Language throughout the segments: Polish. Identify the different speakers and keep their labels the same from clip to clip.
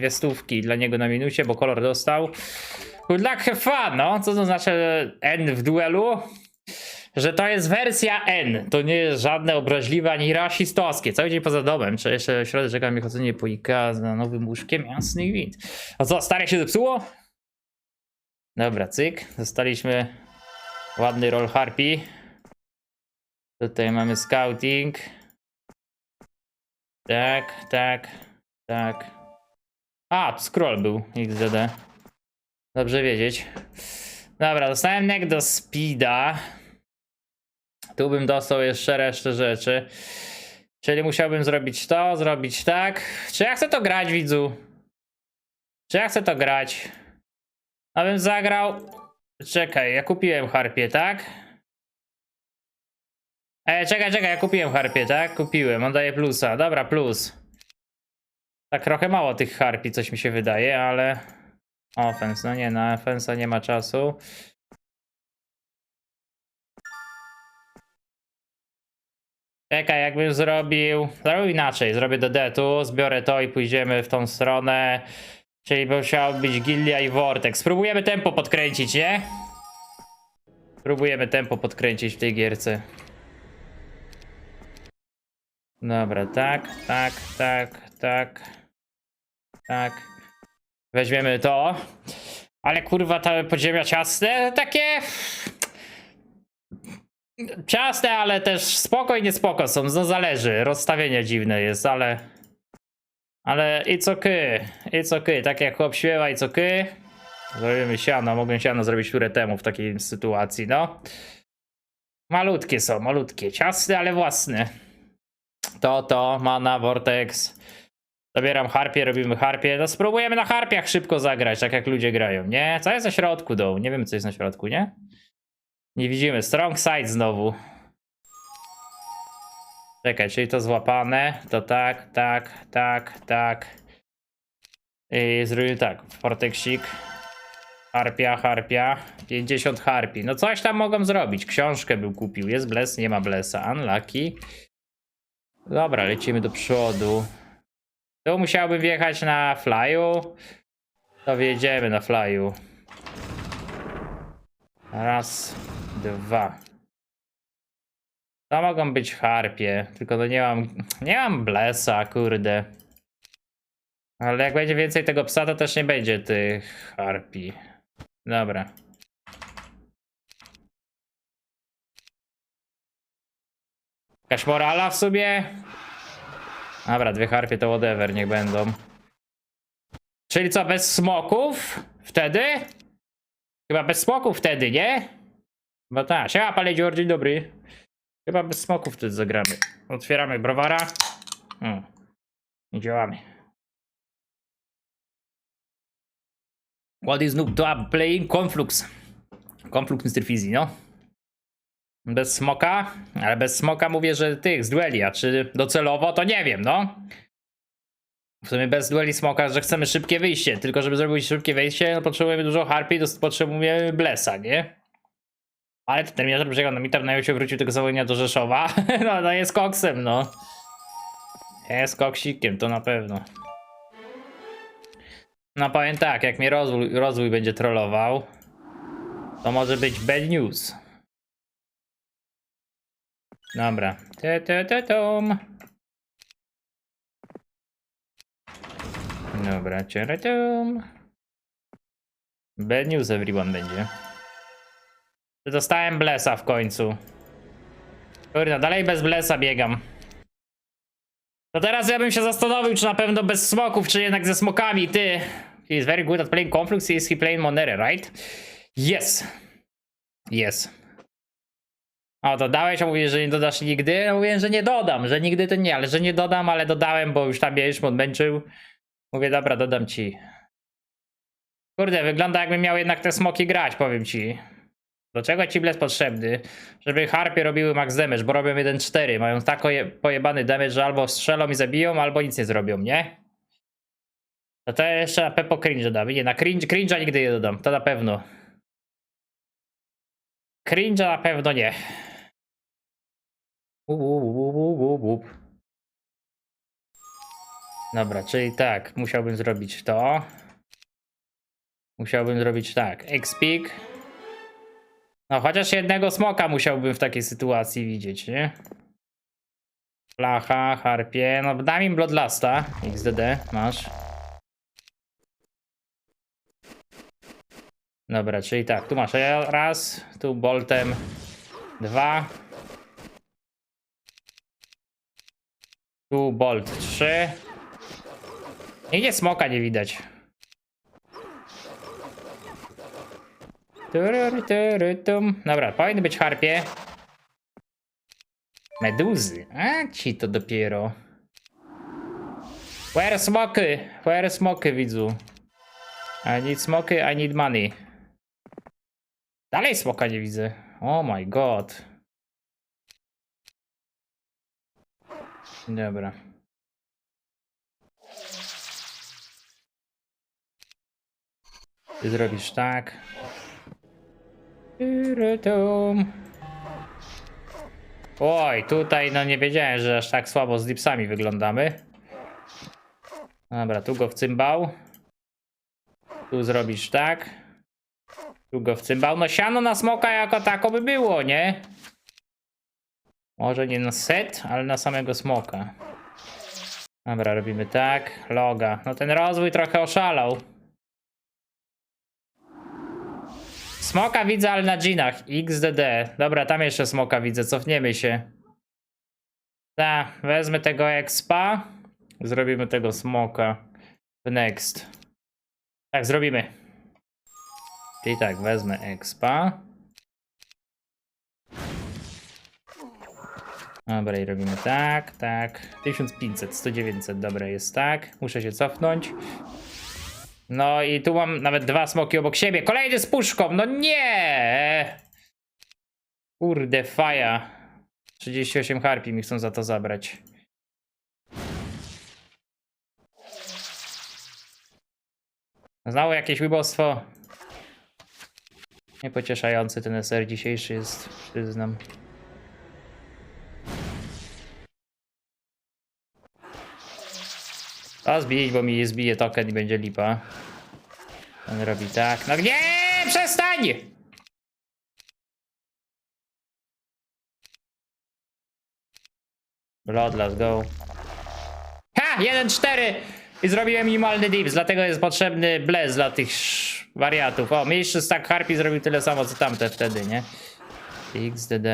Speaker 1: dwie stówki dla niego na minusie, bo kolor dostał. Good luck, have fun, no. Co to znaczy N w duelu? Że to jest wersja N. To nie jest żadne obraźliwe ani rasistowskie. Cały dzień poza domem. Czy jeszcze w środę czeka mi chodzenie po Ikea za nowym łóżkiem? Jasny gwint. A co, stare się zepsuło? Dobra, cyk. Dostaliśmy ładny roll harpy. Tutaj mamy scouting. Tak, tak, tak. A, scroll był XZD. Dobrze wiedzieć. Dobra, dostałem neck do speeda. Tu bym dostał jeszcze resztę rzeczy. Czyli musiałbym zrobić to, zrobić tak. Czy ja chcę to grać, widzu? Czy ja chcę to grać? A bym zagrał. Czekaj, ja kupiłem harpię, tak? E, czekaj, czekaj, ja kupiłem harpię, tak? Kupiłem, on daje plusa. Dobra, plus. Tak trochę mało tych harpi, coś mi się wydaje, ale... Offense, no nie, na offensa nie ma czasu. Czekaj, jakbym zrobił... Zrobił inaczej, zrobię do detu, zbiorę to i pójdziemy w tą stronę. Czyli musiał być Gillia i Vortex. Spróbujemy tempo podkręcić, nie? Spróbujemy tempo podkręcić w tej gierce. Dobra, tak, tak, tak, tak, tak. Weźmiemy to. Ale kurwa, te podziemia ciasne, takie... Ciasne, ale też spoko i niespoko są, no zależy. Rozstawienie dziwne jest, ale... Ale it's okay, it's okay. Tak jak chłop śpiewa, it's okay. Zrobimy siano, mogłem siano zrobić które temu w takiej sytuacji, no. Malutkie są, malutkie. Ciasne, ale własne. To, to, mana, vortex. Zabieram harpię, robimy harpię. No spróbujemy na harpiach szybko zagrać, tak jak ludzie grają, nie? Co jest na środku dołu? Nie wiemy, co jest na środku, nie? Nie widzimy. Strong side znowu. Czekaj, czyli to złapane. To tak, tak, tak, tak. I tak. Vortexik. Harpia, harpia. 50 harpi. No coś tam mogą zrobić. Książkę był kupił. Jest bles, nie ma blesa. Unlucky. Dobra, lecimy do przodu. Tu musiałbym wjechać na flyu. To wjedziemy na flyu. Raz, dwa. To mogą być harpie, tylko to nie mam. Nie mam blesa, kurde. Ale jak będzie więcej tego psa, to też nie będzie tych harpi. Dobra. Jakaś morala w sobie? Dobra, dwie harpie to whatever, niech będą. Czyli co, bez smoków? Wtedy? Chyba bez smoków wtedy, nie? Bo tak, siema panie Dziur, dzień dobry. Chyba bez smoków wtedy zagramy. Otwieramy browara. Hmm. I działamy. What is noob up playing? Conflux. Conflux Mr. Fizzy, no. Bez smoka, ale bez smoka mówię, że tych z dueli, a czy docelowo, to nie wiem, no. W sumie bez dueli smoka, że chcemy szybkie wyjście, tylko żeby zrobić szybkie wyjście, no potrzebujemy dużo harpy, to potrzebujemy blesa, nie? Ale ten terminator przyjechał na meetup, na się wrócił tego zawodnia do Rzeszowa. No, no jest koksem, no. Jest koksikiem, to na pewno. No powiem tak, jak mnie rozwój, rozwój będzie trollował, to może być bad news. Dobra. Te, te, te, tom. Dobra, ciaratum. Bad news everyone będzie. Dostałem blesa w końcu. Kurna, dalej bez blesa biegam. To teraz ja bym się zastanowił, czy na pewno bez smoków, czy jednak ze smokami, ty. He is very good at playing conflicts, is he playing Monere, right? Yes. Yes. O, dodałeś, a mówisz, że nie dodasz nigdy? Ja mówię, że nie dodam, że nigdy to nie, ale że nie dodam, ale dodałem, bo już tam mnie już. Mówię, dobra, dodam ci. Kurde, wygląda jakbym miał jednak te smoki grać, powiem ci. Do czego ci bles potrzebny? Żeby harpie robiły max damage, bo robią 1-4. Mają tak oje- pojebany damage, że albo strzelą i zabiją, albo nic nie zrobią, nie? No to jeszcze na Pepo cringe dam. Nie, na cringe, cringe'a nigdy nie dodam, to na pewno. Cringe'a na pewno nie. Dobra, czyli tak, musiałbym zrobić to. Musiałbym zrobić tak, X-Peak. No, chociaż jednego smoka musiałbym w takiej sytuacji widzieć, nie? Flacha, harpie, no daj mi Bloodlasta, XDD, masz. Dobra, czyli tak, tu masz raz, tu boltem dwa. Tu bolt trzy. Nigdzie smoka nie widać. Dobra, powinny być harpie. Meduzy. A ci to dopiero. Where smoky? Where smoky widzu? I need smoky, I need money. Dalej smoka nie widzę. Oh my god. Dobra. Ty zrobisz tak. Oj, tutaj no nie wiedziałem, że aż tak słabo z dipsami wyglądamy. Dobra, tu go w cymbał. Tu zrobisz tak. Tu go w cymbał. No siano na smoka jako tako by było, nie? Może nie na set, ale na samego smoka. Dobra, robimy tak. Loga. No ten rozwój trochę oszalał. Smoka widzę, ale na dżinach. XDD. Dobra, tam jeszcze smoka widzę. Cofniemy się. Ta, wezmę tego expa. Zrobimy tego smoka. Next. Tak, zrobimy. Czyli tak, wezmę expa. Dobra, i robimy tak, tak. 1500, 100, 900, dobra, jest tak. Muszę się cofnąć. No i tu mam nawet dwa smoki obok siebie. Kolejny z puszką, no nie! Kurde, faja. 38 harpi mi chcą za to zabrać. Znowu jakieś łybostwo. Niepocieszający ten SR dzisiejszy jest, przyznam. Zbić, bo mi zbije token i będzie lipa. On robi tak. No nie! Przestań! Blood, let's go. Ha! 1-4! I zrobiłem minimalny dips, dlatego jest potrzebny blez dla tych wariatów. O, mniejszy stack harpi zrobił tyle samo co tamte wtedy, nie? XDD.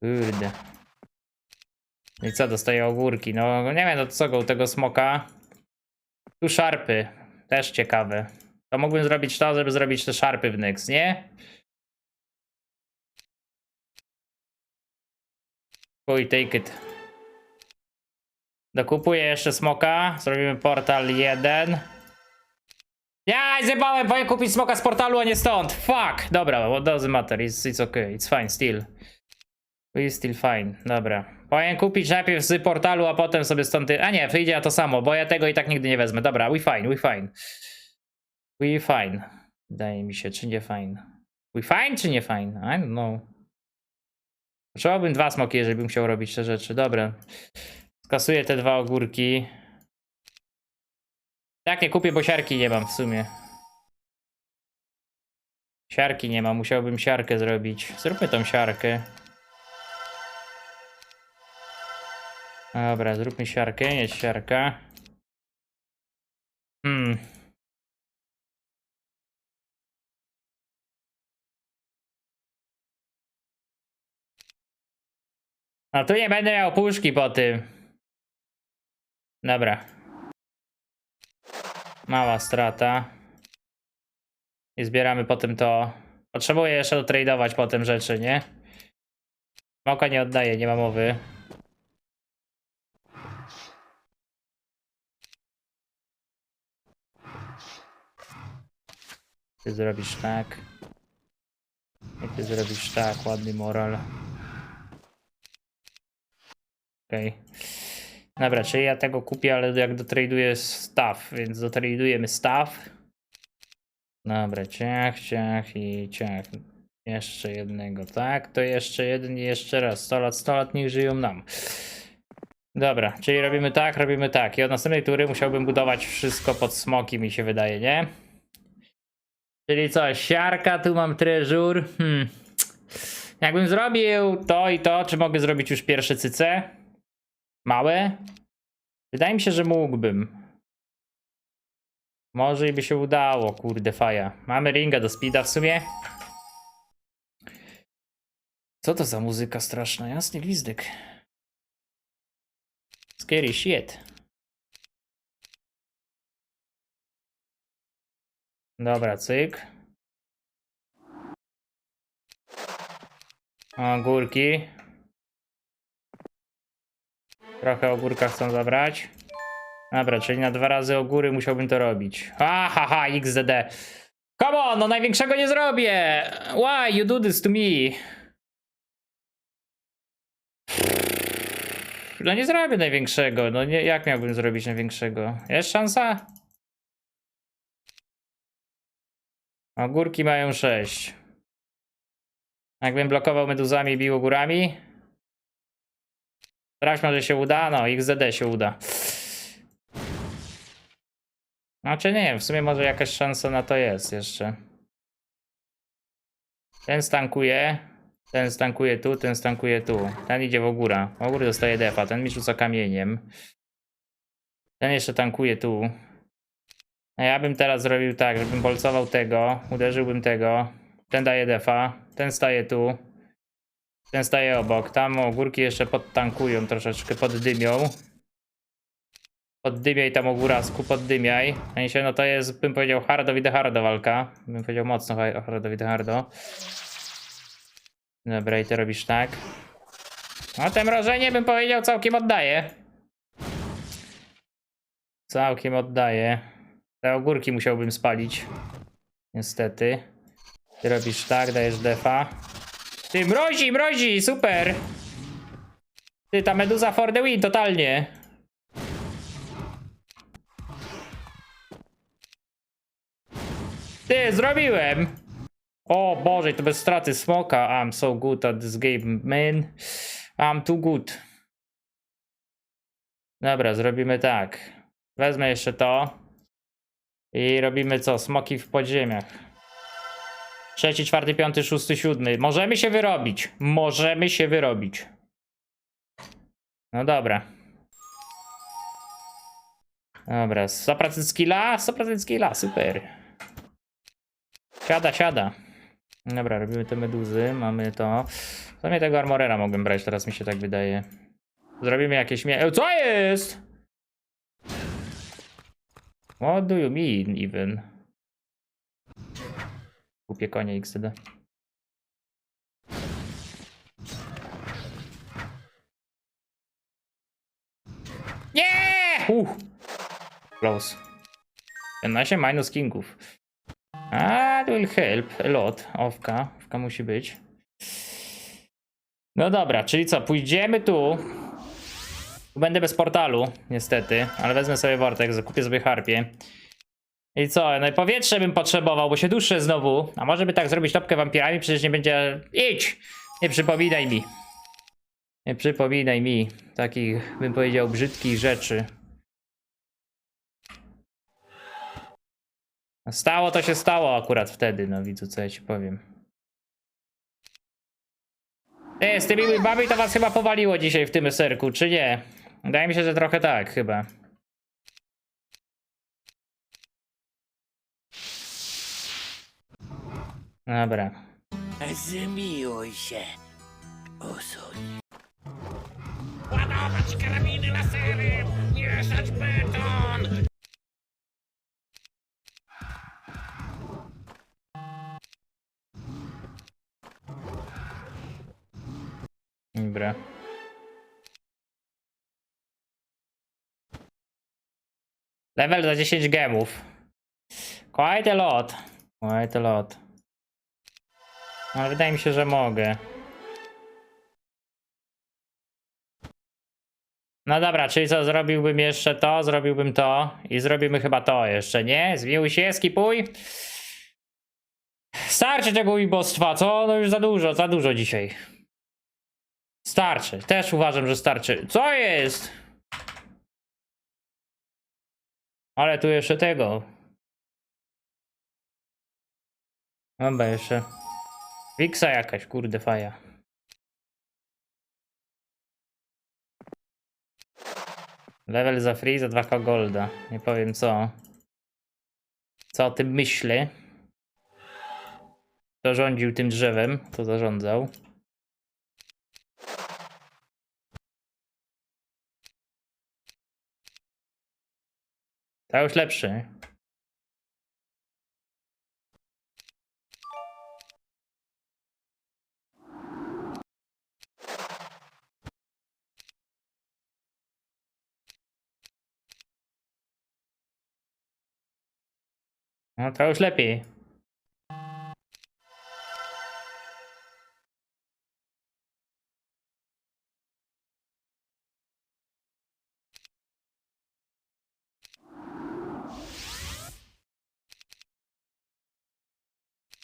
Speaker 1: Kurde. No I co, dostaje ogórki? No nie wiem, no co go u tego smoka. Tu szarpy. Też ciekawe. To mógłbym zrobić to, żeby zrobić te szarpy w Nyx, nie? Chuj, take it. Dokupuję jeszcze smoka. Zrobimy portal 1. Ja zjebałem, powinien kupić smoka z portalu, a nie stąd. Fuck! Dobra, what doesn't matter, it's, it's okay, it's fine still. It's still fine, dobra. Powinien kupić najpierw z portalu, a potem sobie stąd... A nie, wyjdzie to samo, bo ja tego i tak nigdy nie wezmę. Dobra, we fine, we fine. We fine. Wydaje mi się, czy nie fine. We fine, czy nie fine? I don't know. Potrzebowałbym dwa smoki, jeżeli bym chciał robić te rzeczy. Dobra. Skasuję te dwa ogórki. Tak, nie kupię, bo siarki nie mam w sumie. Siarki nie mam, musiałbym siarkę zrobić. Zróbmy tą siarkę. Dobra, zróbmy siarkę, jest siarka. Hmm. A tu nie będę miał puszki po tym. Dobra. Mała strata. I zbieramy potem to. Potrzebuję jeszcze dotradować potem rzeczy, nie? Moka nie oddaje, nie ma mowy. Ty zrobisz tak. I ty zrobisz tak, ładny moral. Okej. Dobra, czyli ja tego kupię, ale jak dotraduję staff, więc dotradujemy staff. Dobra, ciach, ciach i ciach. Jeszcze jednego, tak? To jeszcze jeden i jeszcze raz. 100 lat, 100 lat niech żyją nam. Dobra, czyli robimy tak, robimy tak. I od następnej tury musiałbym budować wszystko pod smoki, mi się wydaje, nie? Czyli co, siarka, tu mam treżur. Hmm. Jakbym zrobił to i to, czy mogę zrobić już pierwsze cyce? Małe? Wydaje mi się, że mógłbym. Może i by się udało, kurde faja. Mamy ringa do speeda w sumie. Co to za muzyka straszna? Jasny gwizdek. Scary shit. Dobra, cyk. Ogórki. Trochę ogórka chcą zabrać. Dobra, czyli na dwa razy ogóry musiałbym to robić. Ha, ha, ha, XZD. Come on, no największego nie zrobię. Why you do this to me? No nie zrobię największego. No nie, jak miałbym zrobić największego? Jest szansa? Ogórki mają 6. Jakbym blokował meduzami i bił górami? Sprawdź może się uda? No, XZD się uda. Znaczy nie wiem, w sumie może jakaś szansa na to jest jeszcze. Ten stankuje, ten stankuje tu, ten stankuje tu. Ten idzie w ogóra. W góry dostaje defa, ten mi rzuca kamieniem. Ten jeszcze tankuje tu. A ja bym teraz zrobił tak, żebym bolcował tego, uderzyłbym tego. Ten daje defa, ten staje tu. Ten staje obok. Tam ogórki jeszcze podtankują, troszeczkę poddymią. Poddymiaj tam ogórasku, poddymiaj. W sensie, no to jest, bym powiedział, hardo widzę hardo walka. Bym powiedział mocno ha- hardo widzę hardo. Dobra, i ty robisz tak. No te mrożenie bym powiedział całkiem oddaje. Całkiem oddaje. Te ogórki musiałbym spalić. Niestety. Ty robisz tak, dajesz defa. Ty mrozi, mrozi, super! Ty, ta meduza for the win, totalnie. Ty, zrobiłem! O Boże, to bez straty smoka. I'm so good at this game, man. I'm too good. Dobra, zrobimy tak. Wezmę jeszcze to. I robimy co? Smoki w podziemiach. Trzeci, czwarty, piąty, szósty, siódmy. Możemy się wyrobić. Możemy się wyrobić. No dobra. Dobra, 100% skilla? 100% skilla, super. Siada, siada. Dobra, robimy te meduzy, mamy to. W sumie tego armorera mogłem brać, teraz mi się tak wydaje. Zrobimy jakieś mie... E, Co jest? What do you mean even? Kupię konie XD. Nie! Uh. Close. 15 minus kingów. A, it will help a lot. Owka. Owka musi być. No dobra, czyli co? Pójdziemy tu. Będę bez portalu, niestety. Ale wezmę sobie Vortex, zakupię sobie harpię. I co? No i powietrze bym potrzebował, bo się duszę znowu. A może by tak zrobić topkę wampirami? Przecież nie będzie... Idź! Nie przypominaj mi. Nie przypominaj mi takich, bym powiedział, brzydkich rzeczy. Stało to się stało akurat wtedy, no widzu, co ja ci powiem. Ty, z tymi łybami to was chyba powaliło dzisiaj w tym serku, czy nie? Wydaje mi się, że trochę tak, chyba. Dobra.
Speaker 2: Zmiłuj się. Usuń.
Speaker 3: Ładować karabiny lasery! Mieszać beton!
Speaker 1: Dobra. Level za 10 gemów. Quite a lot. Quite a lot. Ale wydaje mi się, że mogę. No dobra, czyli co, zrobiłbym jeszcze to, zrobiłbym to i zrobimy chyba to jeszcze, nie? Zmiłuj się, skipuj. Starczy tego ubostwa, co? No już za dużo, za dużo dzisiaj. Starczy. Też uważam, że starczy. Co jest? Ale tu jeszcze tego. Dobra, jeszcze. Wiksa jakaś, kurde faja. Level za free za 2k golda. Nie powiem co. Co o tym myślę. Kto rządził tym drzewem, to zarządzał. To już lepszy. No to już lepiej.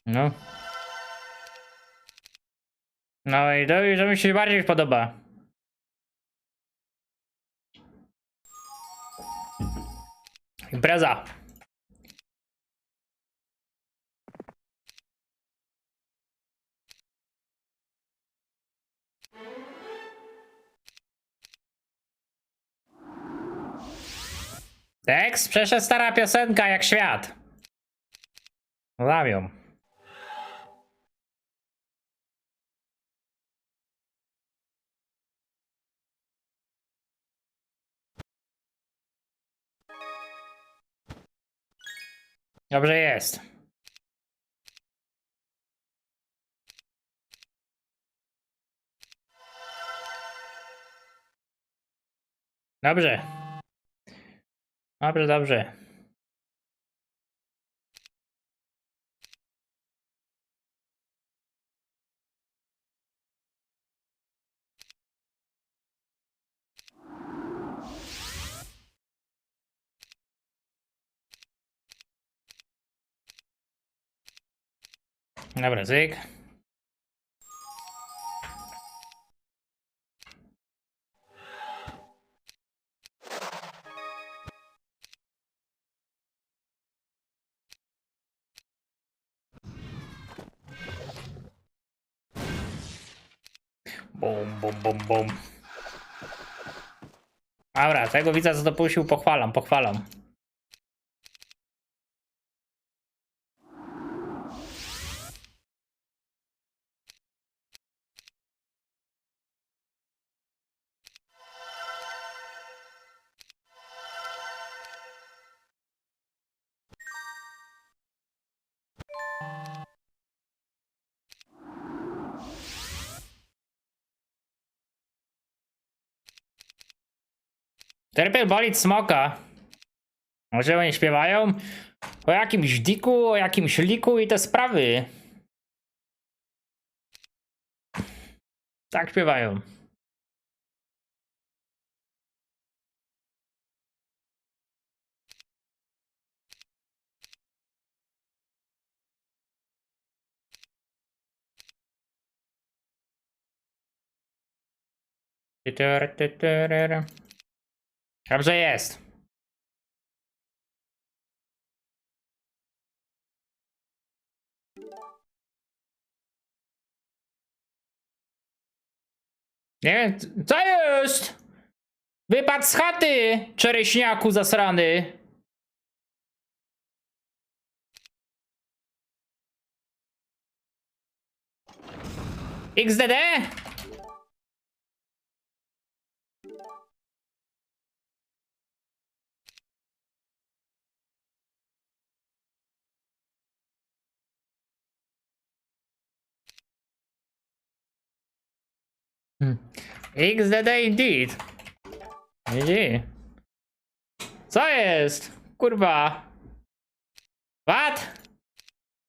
Speaker 1: No. No i to, to mi się bardziej podoba. Impreza. Tekst? Przecież stara piosenka jak świat. Znam. Dobrze jest. Dobrze. Dobrze, dobrze. Dobra, zyk. Bum, bum, bum, bum. Dobra, tego widza, co dopuścił, pochwalam, pochwalam. Terpel bolić smoka. Może oni śpiewają o jakimś diku, o jakimś liku i te sprawy. Tak śpiewają. Dobrze jest. Nie wiem, co jest? Wypadł z chaty, czereśniaku zasrany. XDD? XDD indeed. GG. Co jest? Kurwa. What?